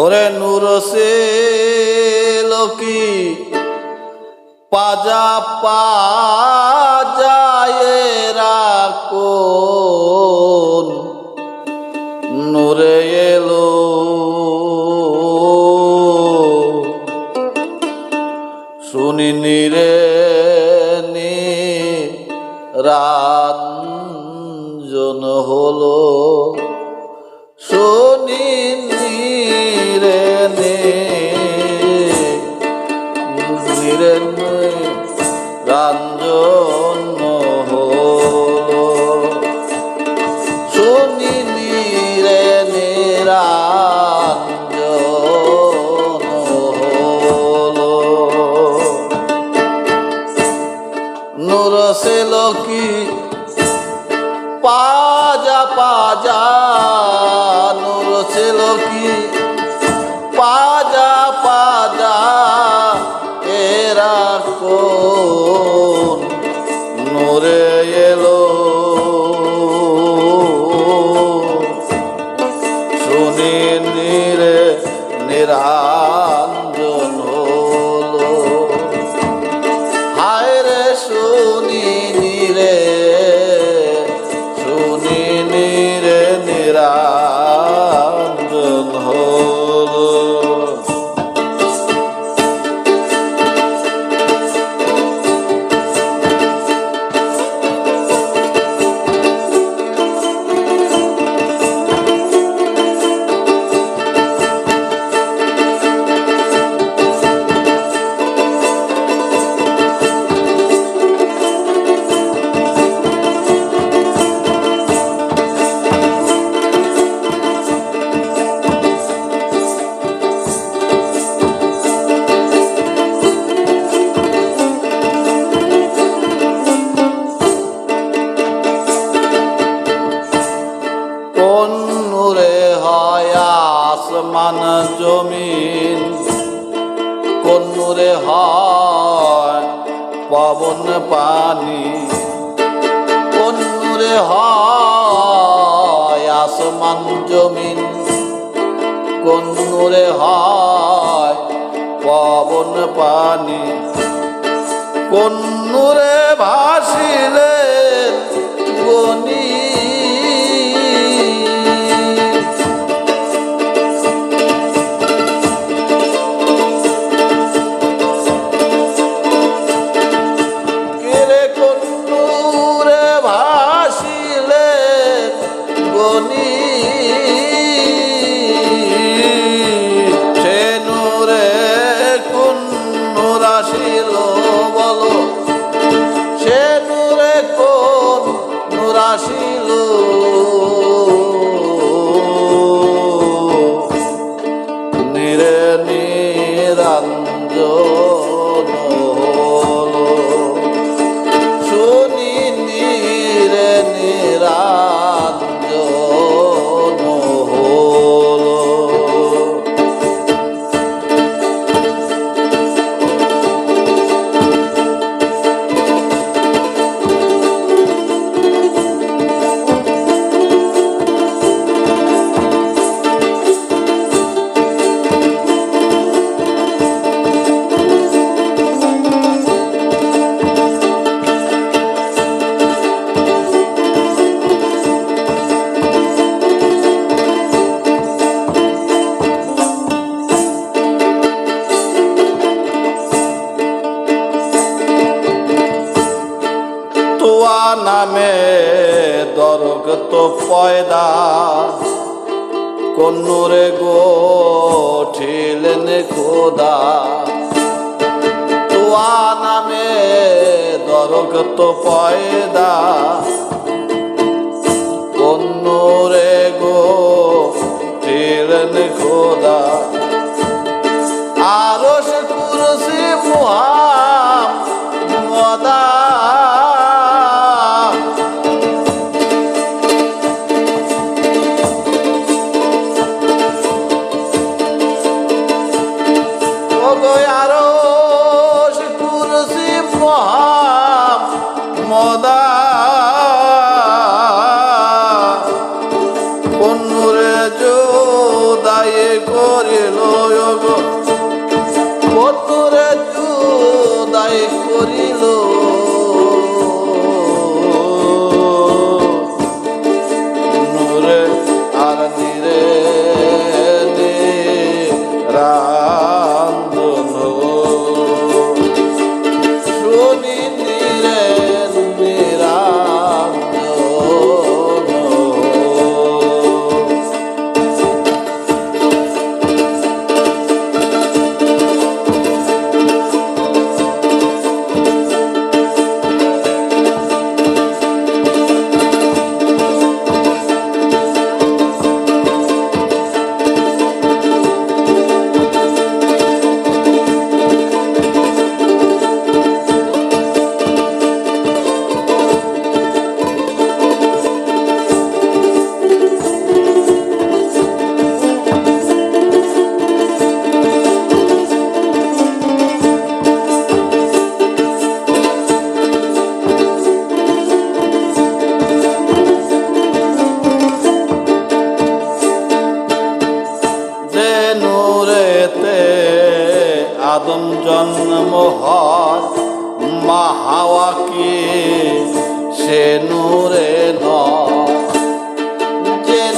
ওরে নূর সে লোকি পাজা পাজায় রাখুন নিরে নে রাঞ্জন হলো শুনিনি রে নিরাঞ্জন হলো সে লোকি পাজা পাজা নিরে নিরাঞ্জন নূরে হয় আসমান, জমিন। কোন নূরে হয় পবন, পানি। কোন নূরে হয় আসমান, জমিন। কোন নূরে হয় পবন, পানি। কোন নূরে ভাসিলেন দরগ তো পয়দা। কন্নুরে গো, ঠিলেন খোদা। তোয়া নামে দরগ তো পয়দা। কন্নুরে গো, ঠিলেন খোদা। জন্ম হয় মা হাওয়া কি সে নূরে ন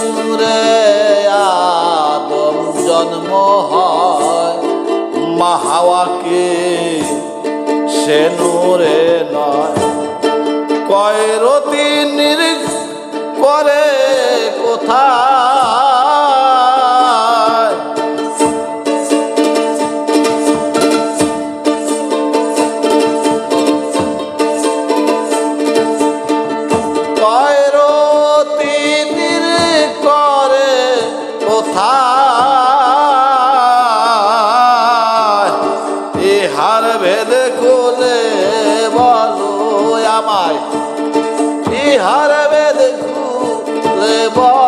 নূরে জন্ম হয় মা সে নূরে নয়। আমায় ইহার বেদ খুলে বলো।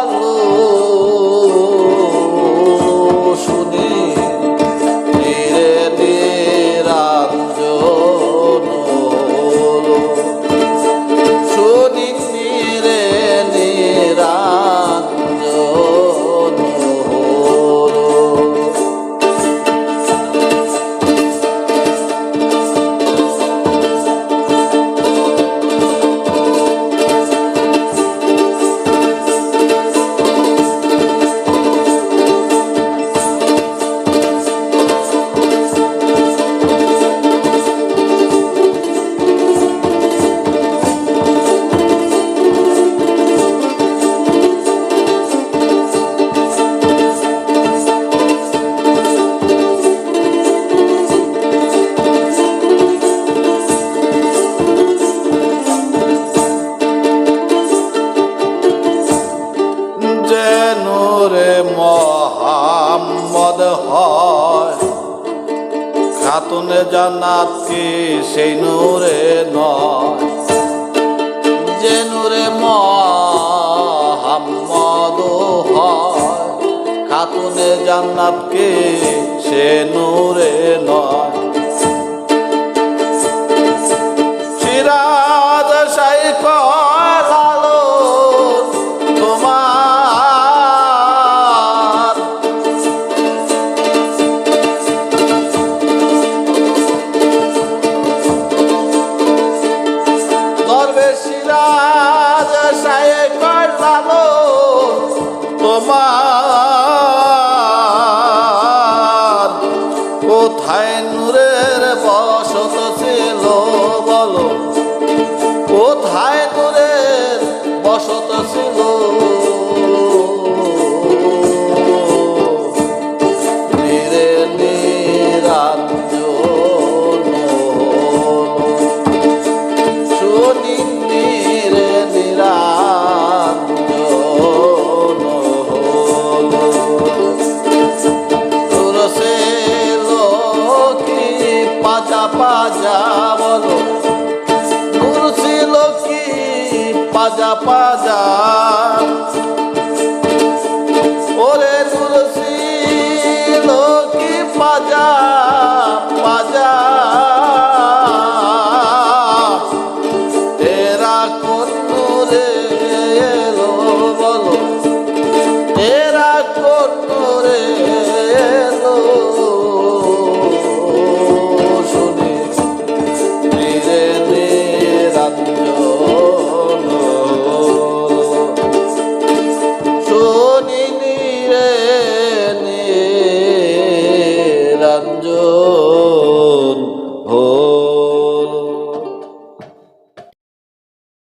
জান্নাত কি সেই নূরে নয়, যে নূরে মহাম্মদ হয়। খাতুনে জান্নাত কি সে নূরে নয়। সিরাজ শাইখ